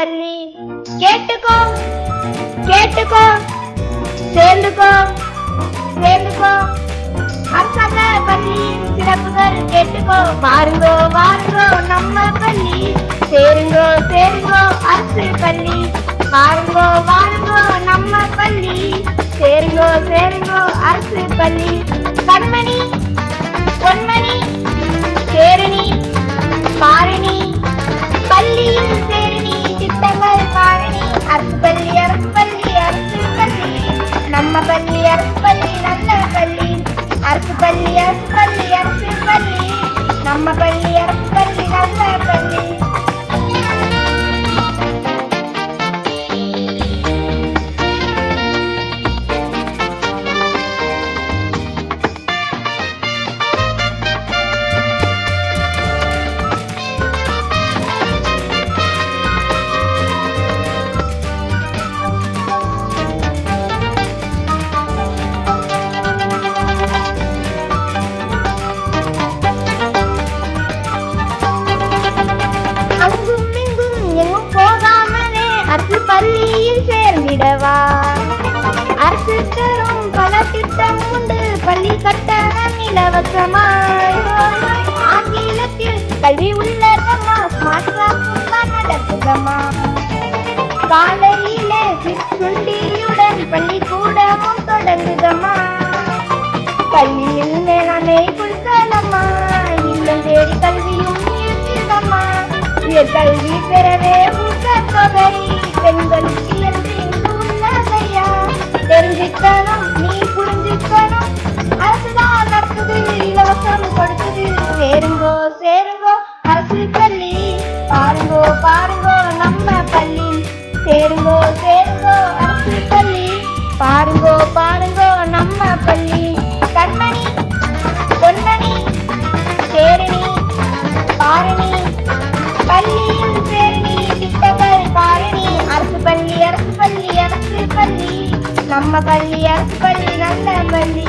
வருது கேட்டுக்கோ. கேட்டுக்கோ. சேர்ந்துக்கோ. சேர்ந்துக்கோ. அரசாங்க பள்ளி சிறப்புகள் கேட்டுக்கோ. பாருங்கோ பாருங்கோ நம்ம பள்ளி. சேருங்கோ சேருங்கோ அரசு பள்ளி. பாருங்கோ பாருங்கோ நம்ம பள்ளி. சேருங்கோ சேருங்கோ அரசு பள்ளி. கண்மணி பொன்மணி சேரணி பாரணி. விடவா? அரசு தரும் பல திட்டம் உண்டு. பள்ளி கட்டணம் இலவசமாய். ஆங்கிலத்தில் கல்வி உள்ளதம்மா ஸ்மார்ட் கிளாஸ் நடக்குதம்மா காலையிலே சிற்றுண்டியுடன் பள்ளிக்கூடமும் தொடங்குதம்மா. பள்ளியில் நானே குழுக்களம்மா இல்லம் தேடி கல்வியும் இருக்குதம்மா கல்வி பெறவே ஊக்கத்தொகை. பெண்களுக்கு தெரிஞ்சுக்கணும் நீ புரிஞ்சுக்கணும். அரசுதான் நடக்குது இலவசம் கொடுக்குது சேருங்கோ சேருங்கோ. பள்ளி அரசு பள்ளி நல்ல பள்ளி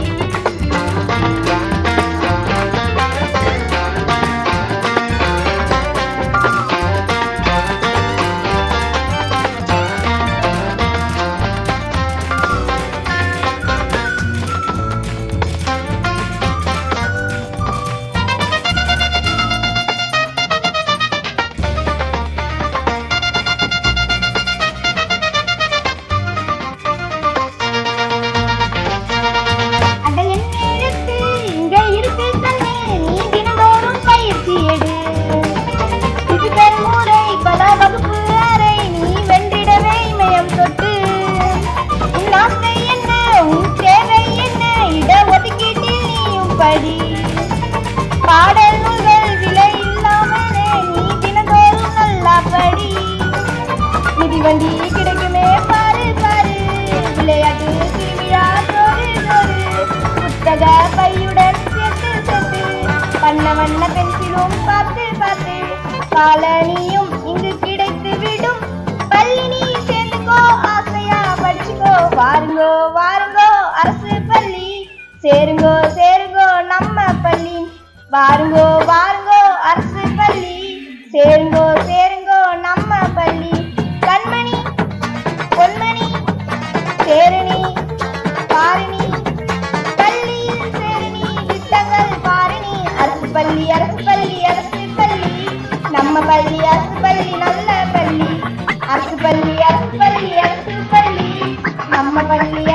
படி பாடல் நூல்கள் விலை இல்லாமலே நீ தினந்தோறும் நல்லா படி. மிதிவண்டி கிடைக்குமே பாரு பாரு. விளையாட்டு திருவிழா தோறு தோறு புத்தக பையுடன் சேர்த்து சேர்த்து வண்ண வண்ண பென்சிலும் பார்த்து பார்த்து காலனியும் இங்கு கிடைத்து விடும். பள்ளி நீ சேர்ந்துக்கோ ஆசையா படிச்சுக்கோ. வாருங்கோ வாருங்கோ அரசு பள்ளி. சேருங்கோ வாருங்கோ வாருங்கோ அரசு பள்ளி. சேருங்கோ சேருங்கோ நம்ம பள்ளி. கண்மணி பொன்மணி சேரணி பாரணி. பள்ளியில் சேரணி வித்தங்கள் பாரணி. அரசு பள்ளி அரசு பள்ளி அரசு பள்ளி. நம்ம பள்ளி அரசு பள்ளி நல்ல பள்ளி. அரசு பள்ளி அரசு பள்ளி அரசு பள்ளி. நம்ம பள்ளி